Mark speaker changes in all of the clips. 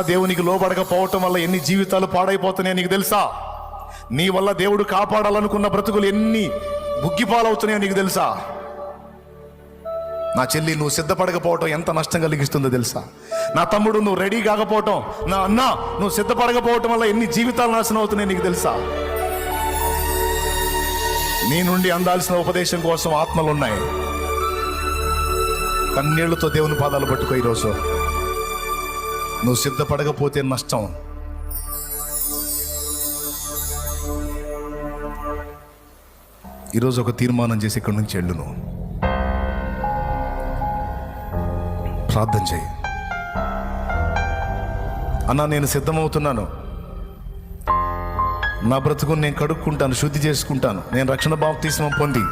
Speaker 1: దేవునికి లోబడకపోవటం వల్ల ఎన్ని జీవితాలు పాడైపోతున్నాయో నీకు తెలుసా? నీ వల్ల దేవుడు కాపాడాలనుకున్న బ్రతుకులు ఎన్ని బుగ్గిపాలవుతున్నాయో నీకు తెలుసా? నా చెల్లి నువ్వు సిద్ధపడకపోవటం ఎంత నష్టం కలిగిస్తుందో తెలుసా? నా తమ్ముడు నువ్వు రెడీ కాకపోవటం నా అన్న నువ్వు సిద్ధపడకపోవటం వల్ల ఎన్ని జీవితాలు నాశనం అవుతున్నాయో నీకు తెలుసా? నీ నుండి అందాల్సిన ఉపదేశం కోసం ఆత్మలు ఉన్నాయి కన్నీళ్ళతో దేవుని పాదాలు పట్టుకో ఈరోజు. నువ్వు సిద్ధపడకపోతే నష్టం. ఈరోజు ఒక తీర్మానం చేసి ఇక్కడి నుంచి వెళ్ళు నువ్వు. ప్రార్థన చేయి. అన్నా నేను సిద్ధమవుతున్నాను. నా బ్రతుకుని నేను కడుక్కుంటాను శుద్ధి చేసుకుంటాను. నేను రక్షణ బాప్తీసం పొంది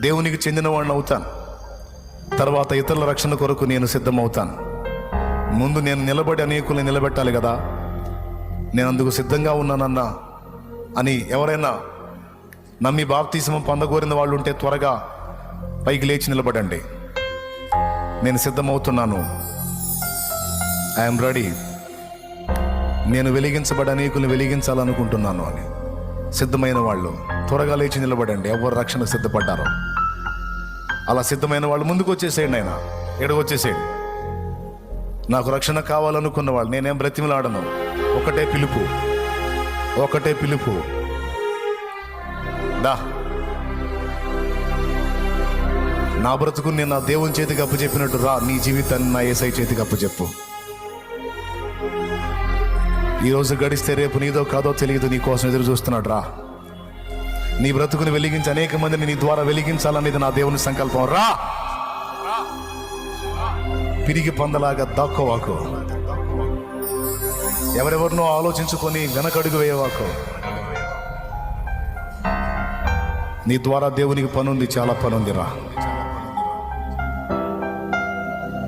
Speaker 1: దేవునికి చెందిన వాడిని అవుతాను. తర్వాత ఇతరుల రక్షణ కొరకు నేను సిద్ధమవుతాను. ముందు నేను నిలబడి అనేకుల్ని నిలబెట్టాలి కదా. నేను అందుకు సిద్ధంగా ఉన్నానన్నా అని ఎవరైనా నమ్మి బాప్తీసం పొందగోరిన వాళ్ళు ఉంటే త్వరగా పైకి లేచి నిలబడండి. నేను సిద్ధమవుతున్నాను. ఐఎమ్ రెడీ నేను వెలిగించబడి అనేకుల్ని వెలిగించాలనుకుంటున్నాను అని. సిద్ధమైన వాళ్ళు త్వరగా లేచి నిలబడండి. ఎవరు రక్షణ సిద్ధపడ్డారో. అలా సిద్ధమైన వాళ్ళు ముందుకు వచ్చేసేయండి ఆయన ఎడగొచ్చేసేయండి. నాకు రక్షణ కావాలనుకున్న వాళ్ళు నేనేం బ్రతిమలాడను. ఒకటే పిలుపు. ఒకటే పిలుపు. దా. నా బ్రతుకు నేను నా దేవుని చేతికి అప్పు చెప్పినట్టు రా నీ జీవితాన్ని నా ఏసై చేతికి అప్పు చెప్పు ఈరోజు గడిస్తే రేపు నీదో కాదో తెలియదు నీ కోసం ఎదురు చూస్తున్నాడు రా. నీ బ్రతుకుని వెలిగించి అనేక మందిని నీ ద్వారా వెలిగించాలనేది నా దేవుని సంకల్పం. రా! పిరిగి పందలాగా దాక్కోవాకు. ఎవరెవరినో ఆలోచించుకొని వెనకడుగు వేయవాకు. నీ ద్వారా దేవునికి పనుంది చాలా పనుందిరా.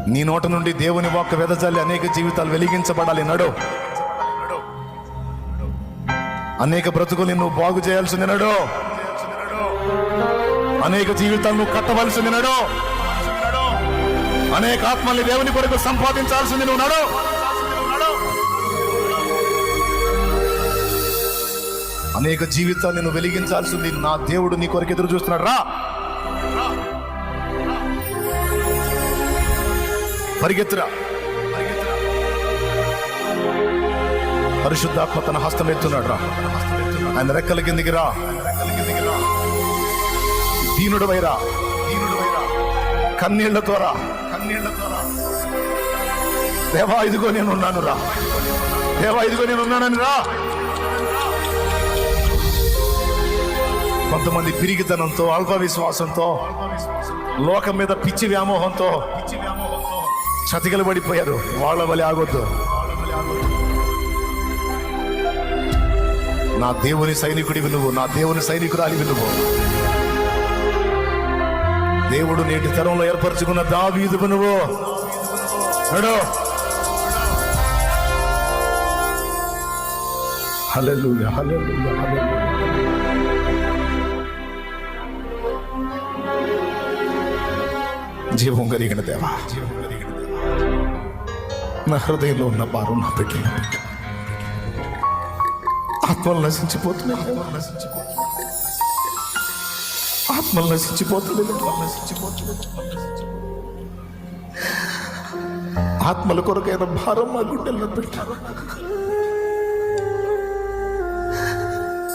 Speaker 1: నీ నోట నుండి దేవుని వాక్క వెదజల్లి అనేక జీవితాలు వెలిగించబడాలి. నడు. అనేక బ్రతుకులు నువ్వు బాగు చేయాల్సింది నడు. అనేక జీవితాలు నువ్వు కట్టవలసింది నడు. అనేక ఆత్మల్ని దేవుని కొరకు సంపాదించాల్సింది నువ్వు నడు. అనేక జీవితాన్ని నువ్వు వెలిగించాల్సింది నా దేవుడు నీ కొరకు ఎదురు చూస్తున్నాడు. రా. పరిగెత్తురా. పరిశుద్ధాత్మ తన హస్తం ఎత్తున్నాడు రా. ఆయన రెక్కల కిందికి రా. దీనుడు వైరా. దీనుడు వైరా కన్నీళ్ళతో రా. కన్నీళ్ళతో రా దేవా ఇదిగో నేను ఉన్నాను రా. దేవా ఇదిగో నేను ఉన్నానని రా. కొంతమంది పిరిగితనంతో అల్ప విశ్వాసంతో లోకం మీద పిచ్చి వ్యామోహంతో చతికలు పడిపోయారు వాళ్ళ వలి ఆగొద్దు. నా దేవుని సైనికుడివి నువ్వు నా దేవుని సైనికురాలివి నువ్వు. దేవుడు నేటి తరంలో ఏర్పరచుకున్న దావీదుకు నువ్వు నడు హల్లెలూయా హల్లెలూయా హల్లెలూయా జీవం కలిగిన దేవా జీవం కలిగిన నా హృదయంలో ఉన్న భారం నా పెట్టిన ఆత్మలు నశించిపోతున్నాయి ఆత్మలు నశించిపోతున్నాయి ఆత్మలు నశించిపోతుంది. ఆత్మల కొరకైన భారం మా గుండెల్లో పెట్టారు.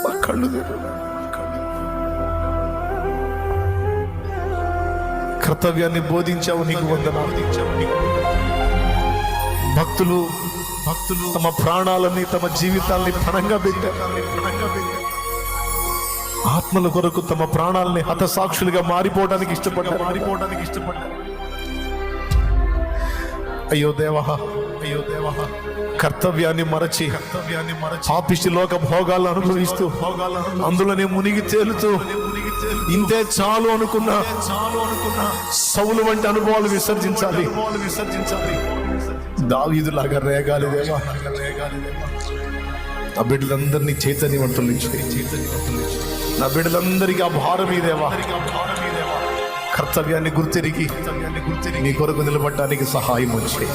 Speaker 1: మా కళ్ళు కర్తవ్యాన్ని బోధించావు నీకు వందనాలు. భక్తులు భక్తులు తమ ప్రాణాలని తమ జీవితాల్ని పణంగా పెట్టారు. ఆత్మల కొరకు తమ ప్రాణాలని హతసాక్షులుగా మారిపోవడానికి ఇష్టపడ్డారు. మారిపోవడానికి ఇష్టపడ్డారు. అయ్యో దేవా అయ్యో దేవా కర్తవ్యాన్ని మరచి కర్తవ్యాన్ని మరచి పాపిష్టి లోక భోగాలను అనుభవిస్తూ భోగాలను అందులోనే మునిగి తేలుతూ ఇంతే చాలు అనుకున్న చాలు అనుకున్న సౌలు వంటి అనుభవాలు విసర్జించాలి. విసర్జించాలి. దావీదులాగా రేగాలి దేవా. రేగాలి దేవా. నా బిడ్డలందరినీ చైతన్యవంతులు నా బిడ్డలందరికీ ఆ భారం ఇదేవా కర్తవ్యాన్ని గుర్తిరిగి నీ కొరకు నిలబడడానికి సహాయం వచ్చి.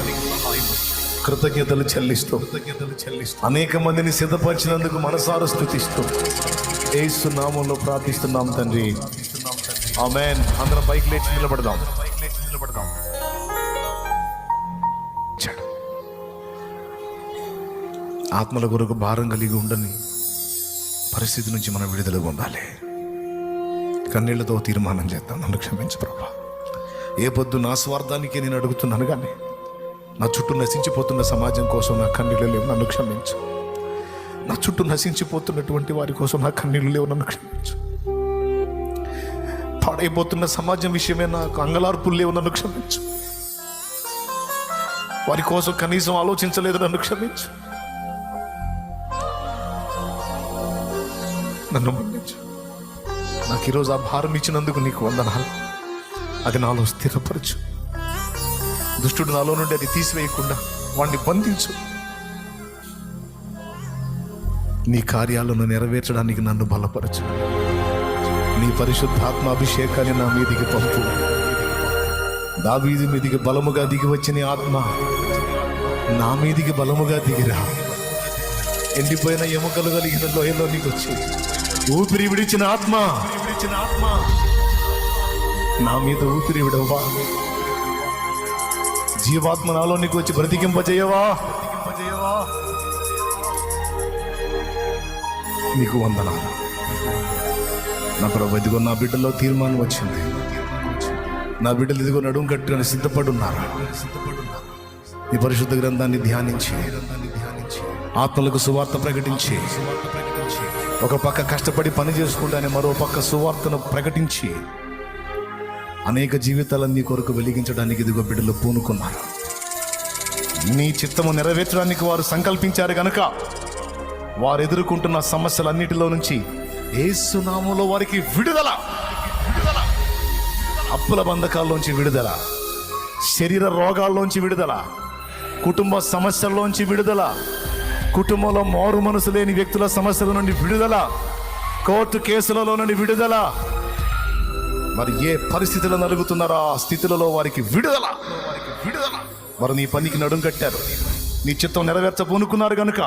Speaker 1: కృతజ్ఞతలు చెల్లిస్తూ కృతజ్ఞతలు చెల్లిస్తూ అనేక మందిని సిద్ధపరిచినందుకు మనసారు స్థుతిస్తూ ఏసు నామంలో ప్రార్థిస్తున్నాం తండ్రి. ఆమెన్. అందరం బైక్ లేచి నిలబడదాం. నిలబడదాం ఆత్మల కొరకు భారం కలిగి ఉండని పరిస్థితి నుంచి మనం విడుదల పొందాలి. కన్నీళ్ళతో తీర్మానం చేద్దాం. నన్ను క్షమించు ప్రభా. ఏ పొద్దు నా స్వార్థానికి నేను అడుగుతున్నాను కానీ నా చుట్టూ నశించిపోతున్న సమాజం కోసం నా కన్నీళ్ళు లేవు. నన్ను క్షమించు. నా చుట్టూ నశించిపోతున్నటువంటి వారి కోసం నా కన్నీళ్ళు లేవు. నన్ను క్షమించు. పాడైపోతున్న సమాజం విషయమే నాకు అంగలార్పులు లేవు. నన్ను క్షమించు. వారి కోసం కనీసం ఆలోచించలేదు. నన్ను క్షమించు. నన్ను మన్నించు. నాకు ఈరోజు ఆ భారం ఇచ్చినందుకు నీకు వందనాలు. అది నాలో స్థిరపరచు. దుష్టుడు నాలో నుండి అది తీసివేయకుండా వాణ్ణి బంధించు. నీ కార్యాలను నెరవేర్చడానికి నన్ను బలపరచు. నీ పరిశుద్ధాత్మ అభిషేకాన్ని నా మీదికి పంపు. దావీది మీదికి బలముగా దిగి వచ్చిన ఆత్మ నా మీదికి బలముగా దిగిరా. ఎండిపోయిన ఎముకలు కలిగిన లోయలో నీకు వచ్చి ఊపిరి విడిచిన ఆత్మ. విడిచిన ఆత్మ నా మీద ఊపిరి విడవా? జీవాత్మ నాలో నీకు వచ్చి బ్రతికింపజేయవా? నీకు వందనాలు. నా ప్రభు ఇదిగో నా బిడ్డలో తీర్మానం వచ్చింది. నా బిడ్డలు ఇదిగో నడుం కట్టుకొని సిద్ధపడున్నారు? ఈ పరిశుద్ధ గ్రంథాన్ని ధ్యానించి ఆత్మలకు సువార్త ప్రకటించి ఒక పక్క కష్టపడి పని చేసుకుంటానే మరో పక్క సువార్తను ప్రకటించి అనేక జీవితాలను నీ కొరకు వెలిగించడానికి ఇదిగో బిడ్డలు పూనుకున్నారు. నీ చిత్తము నెరవేర్చడానికి వారు సంకల్పించారు గనక వారు ఎదుర్కొంటున్న సమస్యలన్నిటిలో నుంచి ఏసునామంలో వారికి విడుదల విడుదల. అప్పుల బంధకాల్లోంచి విడుదల. శరీర రోగాల్లోంచి విడుదల. కుటుంబ సమస్యల్లోంచి విడుదల. కుటుంబంలో మారు మనసు లేని వ్యక్తుల సమస్యల నుండి విడుదల కోర్టు కేసులలో నుండి విడుదల. మరి ఏ పరిస్థితిలో నలుగుతున్నారో ఆ స్థితులలో వారికి విడుదల. వారికి విడుదల వారు నీ పనికి నడుం కట్టారు. నీ చిత్తం నెరవేర్చబోనుకున్నారు గనుక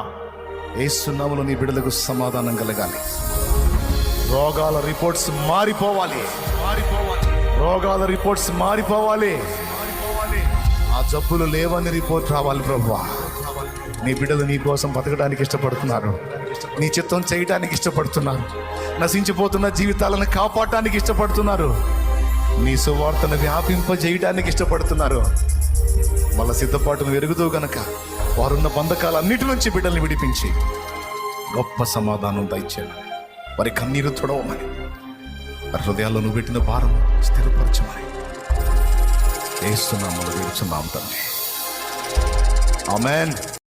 Speaker 1: ఏసునాములో నీ బిడ్డలకు సమాధానం కలగాలి. రోగాల రిపోర్ట్స్ మారిపోవాలి మారిపోవాలి. రోగాల రిపోర్ట్స్ మారిపోవాలి. ఆ జబ్బులు లేవని రిపోర్ట్ రావాలి ప్రభువా. నీ బిడ్డలు నీ కోసం బతకడానికి ఇష్టపడుతున్నారు. నీ చిత్తం చేయడానికి ఇష్టపడుతున్నారు. నశించిపోతున్న జీవితాలను కాపాడటానికి ఇష్టపడుతున్నారు. నీ సువార్తను వ్యాపింపజేయడానికి ఇష్టపడుతున్నారు. వాళ్ళ సిద్ధపాటును వెరుగుతూ గనక వారున్న బంధకాలన్నిటి నుంచి బిడ్డల్ని విడిపించి గొప్ప సమాధానం దయచేయండి. వారి కన్నీరు తొడవమని వారి హృదయాల్లో నువ్వు పెట్టిన భారం స్థిరపరచమని. వేస్తున్నాము వేడుచున్నాం తండ్రి. ఆమెన్.